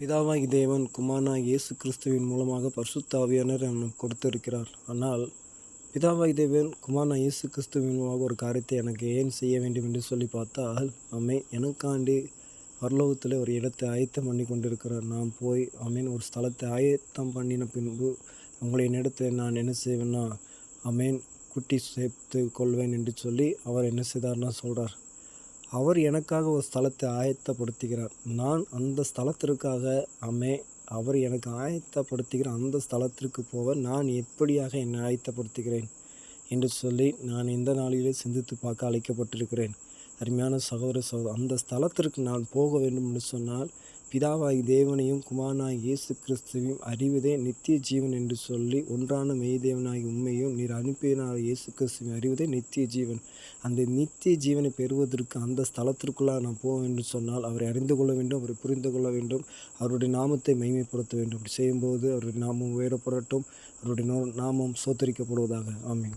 பிதாவாகி தேவன் குமாரனாக இயேசு கிறிஸ்துவின் மூலமாக பரிசுத்தாவியானர் எனக்கு கொடுத்திருக்கிறார். ஆனால் பிதாவாகி தேவன் குமாரனாக இயேசு கிறிஸ்துவின் மூலமாக ஒரு காரியத்தை எனக்கு ஏன் செய்ய வேண்டும் என்று சொல்லி பார்த்தால் அம்மே எனக்காண்டி பரலோகத்தில் ஒரு இடத்தை ஆயத்தம் பண்ணி கொண்டிருக்கிறார். நான் போய் அமீன் ஒரு ஸ்தலத்தை ஆயத்தம் பண்ணின பின்பு உங்களின் இடத்துல நான் என்ன செய்வேன்னா அமேன் குட்டி சேர்த்து கொள்வேன் என்று சொல்லி அவர் என்ன செய்தார்னா சொல்கிறார் அவர் எனக்காக ஒரு ஸ்தலத்தை ஆயத்தப்படுத்துகிறார். நான் அந்த ஸ்தலத்திற்காக அமே அவர் எனக்கு ஆயத்தப்படுத்துகிற அந்த ஸ்தலத்திற்கு போக நான் எப்படியாக என்னை ஆயத்தப்படுத்துகிறேன்? என்று சொல்லி நான் இந்த நாளிலே சிந்தித்து பார்க்க அழைக்கப்பட்டிருக்கிறேன். அருமையான சகோதர சகோதர அந்த ஸ்தலத்திற்கு நான் போக வேண்டும் என்று சொன்னால் பிதாவாகி தேவனையும் குமாரனாகி இயேசு கிறிஸ்துவையும் அறிவதே நித்திய ஜீவன் என்று சொல்லி ஒன்றான மெய்தேவனாகி உண்மையும் நீர் அனுப்பினால் இயேசு கிறிஸ்துவையும் அறிவதே நித்திய ஜீவன். அந்த நித்திய ஜீவனை பெறுவதற்கு அந்த ஸ்தலத்திற்குள்ளாக நான் போவேன் என்று சொன்னால் அவரை அறிந்து கொள்ள வேண்டும் அவரை புரிந்து கொள்ள வேண்டும் அவருடைய நாமத்தை மைமைப்படுத்த வேண்டும். அப்படி செய்யும்போது அவருடைய நாமம் உயரப்படட்டும் அவருடைய நாமம் சோத்தரிக்கப்படுவதாக. ஆமீன்.